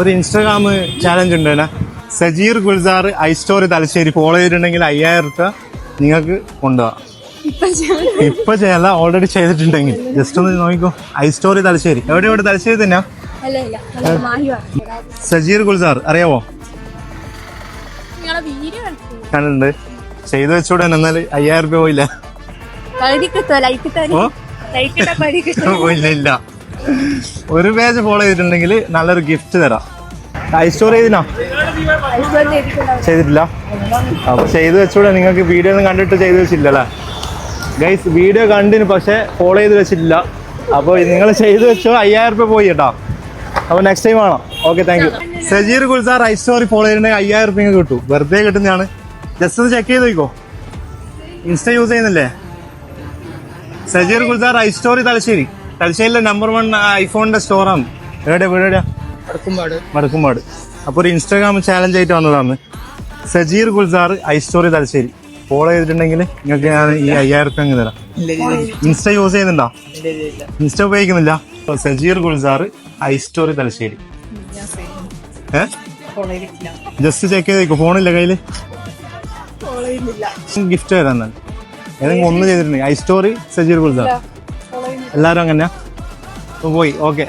ഒരു Instagram challenge ഉണ്ട് തന്നെ Sajeer Gulzar I story Thalassery follow ചെയ്തിട്ടുണ്ടെങ്കിൽ അയ്യായിരം റുപ്യ നിങ്ങൾക്ക് കൊണ്ടുപോകാം ഇപ്പൊ ചെയ്യല്ല ഓൾറെഡി ചെയ്തിട്ടുണ്ടെങ്കിൽ. ജസ്റ്റ് ഒന്ന് നോക്കിക്കോ. I story Thalassery. എവിടെ എവിടെ? തലശ്ശേരി അല്ല സജീർ ഗുൽസാർ അറിയാവോ? കണ്ടിട്ടുണ്ട്. ചെയ്തു വെച്ചൂടെ എന്നാൽ അയ്യായിരം റുപ്യ പോയില്ല ഇല്ല. ഒരു പേജ് ഫോളോ ചെയ്തിട്ടുണ്ടെങ്കിൽ നല്ലൊരു ഗിഫ്റ്റ് തരാം. ഐ സ്റ്റോറി ചെയ്തിനോ? ചെയ്തിട്ടില്ല? അപ്പൊ ചെയ്തു വെച്ചൂടെ നിങ്ങൾക്ക് വീഡിയോ ഒന്നും കണ്ടിട്ട് ചെയ്തു വെച്ചില്ലല്ലേ ഗൈസ് വീഡിയോ കണ്ടിന് പക്ഷെ ഫോളോ ചെയ്ത് വെച്ചിട്ടില്ല. അപ്പോൾ നിങ്ങൾ ചെയ്തു വെച്ചോ അയ്യായിരം രൂപ പോയി കേട്ടോ. അപ്പോൾ നെക്സ്റ്റ് ടൈം ആണോ okay thank you Sajeer Gulzar I story follow ചെയ്തിട്ടുണ്ടെങ്കിൽ അയ്യായിരം നിങ്ങൾക്ക് കിട്ടും. വെറുതെ കിട്ടുന്നതാണ്. ജസ്റ്റ് ഒന്ന് ചെക്ക് ചെയ്ത് നോക്കോ ഇൻസ്റ്റ യൂസ് ചെയ്യുന്നില്ലേ? Sajeer Gulzar I story Thalassery. തലശ്ശേരിയിലെ നമ്പർ വൺ ഐഫോണിന്റെ സ്റ്റോറാണ് എവിടെയാ വീട് എവിടെയാ? വടക്കുംപാട് അപ്പോൾ ഒരു ഇൻസ്റ്റാഗ്രാം ചാലഞ്ച് ആയിട്ട് വന്നതാണ്. Sajeer Gulzar I story Thalassery. Follow ചെയ്തിട്ടുണ്ടെങ്കിൽ നിങ്ങൾക്ക് ഞാൻ ഈ അയ്യായിരം റുപ്യ അങ്ങ് തരാം. ഇൻസ്റ്റ യൂസ് ചെയ്യുന്നുണ്ടോ? ഇൻസ്റ്റ ഉപയോഗിക്കുന്നില്ല. Sajeer Gulzar I story Thalassery. Just check ചെയ്തേക്കോ ഫോണില്ല കയ്യിൽ? ഗിഫ്റ്റ് തരാം എന്നാൽ ഏതെങ്കിലും ഒന്ന് ചെയ്തിട്ടുണ്ടെങ്കിൽ. I story Sajeer Gulzar. എല്ലാവരും അങ്ങനെയാ? പോയി ഓക്കെ.